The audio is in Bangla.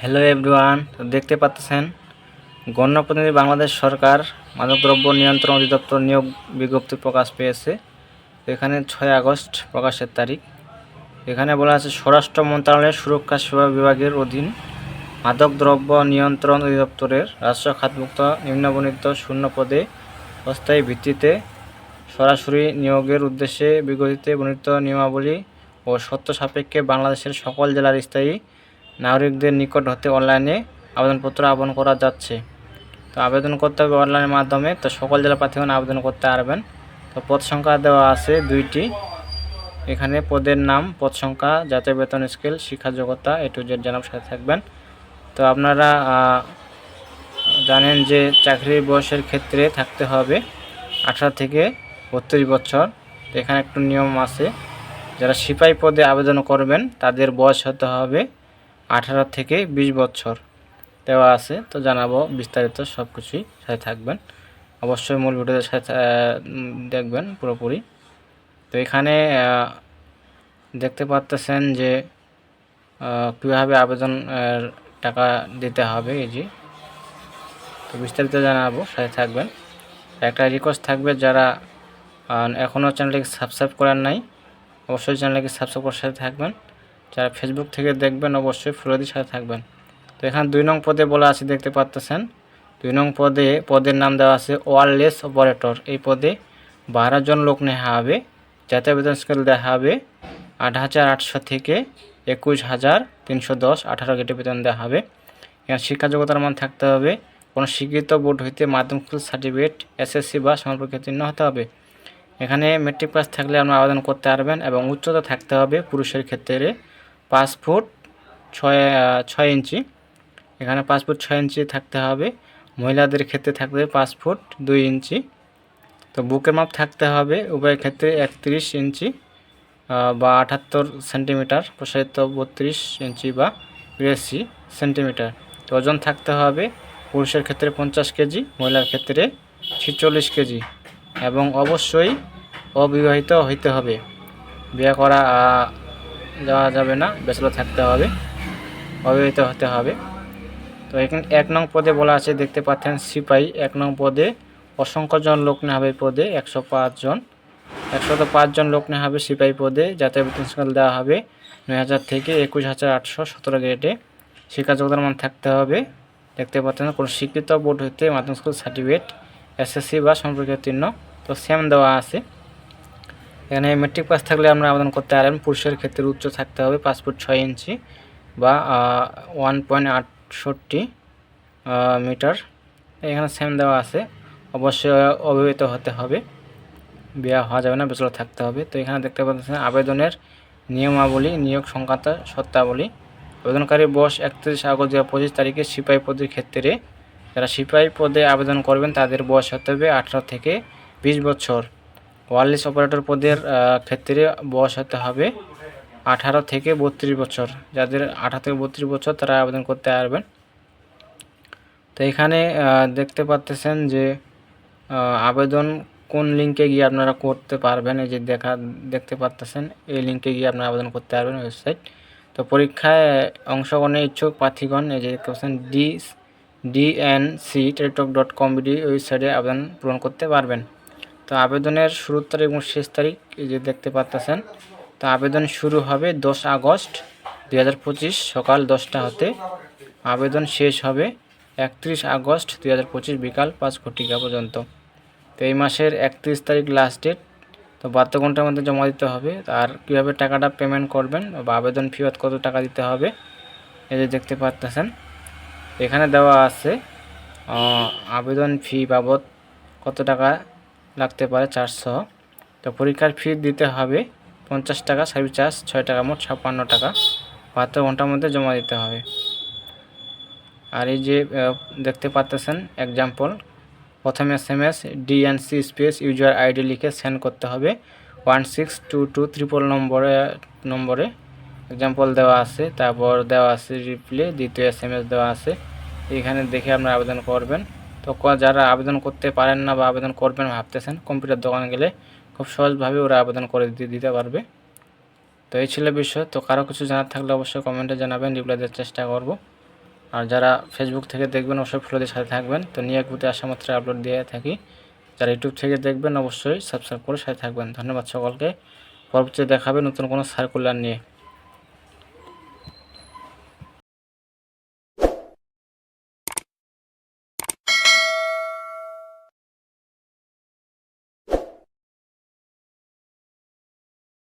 হ্যালো এভরিওয়ান তো দেখতে পাচ্ছেন? গণপ্রতিনিধি বাংলাদেশ সরকার মাদকদ্রব্য নিয়ন্ত্রণ অধিদপ্তর নিয়োগ বিজ্ঞপ্তি প্রকাশ পেয়েছে। এখানে ছয় আগস্ট প্রকাশের তারিখ। এখানে বলা আছে, স্বরাষ্ট্র মন্ত্রণালয়ের সুরক্ষা সেবা বিভাগের অধীন মাদকদ্রব্য নিয়ন্ত্রণ অধিদপ্তরের রাষ্ট্র খাতমুক্ত নিম্নবর্ণিত শূন্য পদে অস্থায়ী ভিত্তিতে সরাসরি নিয়োগের উদ্দেশ্যে বিগতিতে বর্ণিত নিয়মাবলী ও সত্য সাপেক্ষে বাংলাদেশের সকল জেলার স্থায়ী নাগরিকদের নিকট হতে অনলাইনে আবেদনপত্র আহ্বান করা যাচ্ছে। তো আবেদন করতে হবে অনলাইনের মাধ্যমে। তো সকল জেলা প্রার্থীগণ আবেদন করতে পারবেন। তো পদ সংখ্যা দেওয়া আছে দুইটি। এখানে পদের নাম, পদ সংখ্যা, জাতীয় বেতন স্কেল, শিক্ষা এ টু জেড জানার সাথে থাকবেন। তো আপনারা জানেন যে চাকরির বয়সের ক্ষেত্রে থাকতে হবে আঠারো থেকে বত্রিশ বছর। এখানে একটু নিয়ম আছে। যারা সিপাহী পদে আবেদন করবেন, তাদের বয়স হতে হবে আঠারো থেকে বিশ বছর দেওয়া আছে, তো জানাব বিস্তারিত সব কিছুই সাথে থাকবেন। অবশ্যই মূল ভিডিওদের সাথে দেখবেন পুরোপুরি। তো এখানে দেখতে পাচ্তেছেন যে কীভাবে আবেদন টাকা দিতে হবে এই যে। তো বিস্তারিত জানাব, সাথে থাকবেন। একটা রিকোয়েস্ট থাকবে যারা এখনও চ্যানেলটিকে সাবস্ক্রাইব করার নাই, অবশ্যই চ্যানেলকে সাবস্ক্রাইব করার সাথে থাকবেন। যারা ফেসবুক থেকে দেখবেন অবশ্যই ফলোদির সাথে থাকবেন। তো এখানে দুই নং পদে বলা আছে, দেখতে পাচ্তেছেন দুই নং পদে, পদের নাম দেওয়া আছে ওয়ারলেস অপারেটর। এই পদে বারো জন লোক নেওয়া হবে, জাতীয় বেতন স্কেল দেওয়া হবে আট হাজার আটশো থেকে একুশ হাজার তিনশো দশ, আঠারো গেটে বেতন দেওয়া হবে। এখানে শিক্ষা যোগ্যতার মান থাকতে হবে, কোনো স্বীকৃত বোর্ড হইতে মাধ্যমিক সার্টিফিকেট এসএসসি বা সমাপরীক্ষা উত্তীর্ণ হতে হবে। এখানে মেট্রিক পাস থাকলে আপনারা আবেদন করতে পারবেন এবং উচ্চতা থাকতে হবে পুরুষের ক্ষেত্রে। পাঁচ ফুট ছয় ছয় ইঞ্চি। এখানে পাঁচ ফুট ছয় ইঞ্চি থাকতে হবে। মহিলাদের ক্ষেত্রে থাকবে পাঁচ ফুট দুই ইঞ্চি। তো বুকের মাপ থাকতে হবে উভয় ক্ষেত্রে একত্রিশ ইঞ্চি বা আটাত্তর সেন্টিমিটার, প্রসারিত বত্রিশ ইঞ্চি বা বিরাশি সেন্টিমিটার। তো ওজন থাকতে হবে পুরুষের ক্ষেত্রে পঞ্চাশ কেজি, মহিলার ক্ষেত্রে ছিচল্লিশ কেজি। এবং অবশ্যই অবিবাহিত হইতে হবে। বিয়ে করা যাওয়া যাবে না ব্যাচেলর থাকতে হবে অবিবাহিত হতে হবে। তো এখানে এক নং পদে বলা আছে, দেখতে পাচ্ছেন সিপাহী এক নং পদে অসংখ্য জন লোক নেওয়া হবে পদে, একশো জন। একশত জন লোক নেওয়া হবে সিপাহী পদে জাতীয় বেতন স্কেল দেওয়া হবে। নয় হাজার থেকে একুশ হাজার আটশো সতেরো গ্রেডে শিক্ষা যোগ্যতার মান থাকতে হবে। দেখতে পাচ্ছেন, কোনো স্বীকৃত বোর্ড হইতে মাধ্যমিক স্কুল সার্টিফিকেট এসএসসি বা সম্পর্কে উত্তীর্ণ তো সেম দেওয়া আছে। এখানে মেট্রিক পাস থাকলে আমরা আবেদন করতে পারেন। পুরুষের ক্ষেত্রে উচ্চ থাকতে হবে পাঁচ ফুট ছয় ইঞ্চি বা ওয়ান পয়েন্ট আটষট্টি মিটার এখানে সেম দেওয়া আছে। অবশ্যই অবিবাহিত হতে হবে। বিয়ে হওয়া যাবে না বেচলো থাকতে হবে। তো এখানে দেখতে পাচ্ছেন আবেদনের নিয়মাবলী, নিয়োগ সংক্রান্ত শর্তাবলী। আবেদনকারী বয়স একত্রিশ আগস্ট দু পঁচিশ তারিখে সিপাহী পদের ক্ষেত্রে। যারা সিপাহী পদে আবেদন করবেন, তাদের বয়স হতে হবে আঠারো থেকে বিশ বছর। ওয়ারলেস অপারেটর পদের ক্ষেত্রে বয়স হতে হবে আঠারো থেকে বত্রিশ বছর। যাদের আঠারো থেকে বত্রিশ বছর, তারা আবেদন করতে পারবেন। তো এখানে দেখতে পাচ্তেছেন যে আবেদন কোন লিঙ্কে গিয়ে আপনারা করতে পারবেন? এই যে দেখা, দেখতে পাচ্তেছেন এই লিঙ্কে গিয়ে আপনারা আবেদন করতে পারবেন ওয়েবসাইট। তো পরীক্ষায় অংশগ্রহণের ইচ্ছুক প্রার্থীগণ, এই যে দেখতে পাচ্ছেন D DNC, Teletalk dot com ওয়েবসাইটে আবেদন পূরণ করতে পারবেন। তো আবেদনের শুরুর তারিখ এবং শেষ তারিখ এই যে দেখতে পাচ্তেছেন তো আবেদন শুরু হবে দশ আগস্ট দুই হাজার পঁচিশ সকাল দশটা হতে। আবেদন শেষ হবে একত্রিশ আগস্ট দুই হাজার পঁচিশ বিকাল পাঁচ ঘটিকা পর্যন্ত। তো এই মাসের একত্রিশ তারিখ লাস্ট ডেট তো বাহাত্তর ঘণ্টার মধ্যে জমা দিতে হবে। আর কীভাবে টাকাটা পেমেন্ট করবেন বা আবেদন ফি কত টাকা দিতে হবে যে দেখতে পাচ্তেছেন এখানে দেওয়া আছে আবেদন ফি বাবদ কত টাকা লাগতে পারে চারশো। তো পরীক্ষার ফি দিতে হবে পঞ্চাশ টাকা সার্ভিস চার্জ ছয় টাকা মোট ছাপ্পান্ন টাকা। বাহাত্তর ঘণ্টার মধ্যে জমা দিতে হবে। আর এই যে দেখতে পাচ্তেছেন এক্সাম্পল প্রথমে S M S DNC space user ID লিখে সেন্ড করতে হবে। One six two two triple নম্বরে নম্বরে এক্সাম্পল দেওয়া আছে, তারপর দেওয়া আছে রিপ্লে দ্বিতীয় এস এম এস দেওয়া আছে। এখানে দেখে আপনারা আবেদন করবেন। তো যারা আবেদন করতে পারেন না বা আবেদন করবেন ভাবতেছেন কম্পিউটার দোকানে গেলে খুব সহজভাবে ওরা আবেদন করে দিতে পারবে। তো এই ছিল বিষয়। তো কারও কিছু জানার থাকলে অবশ্যই কমেন্টে জানাবেন রিপ্লাই দেওয়ার চেষ্টা করব। আর যারা ফেসবুক থেকে দেখবেন, অবশ্যই ফলো দিয়ে সাথে থাকবেন। তো নিয়োগ প্রতি আসা মাত্র আপলোড দিয়ে থাকি। যারা ইউটিউব থেকে দেখবেন, অবশ্যই সাবস্ক্রাইব করে সাথে থাকবেন। ধন্যবাদ সকলকে। পরবর্তীতে দেখাবে নতুন কোনো সার্কুলার নিয়ে।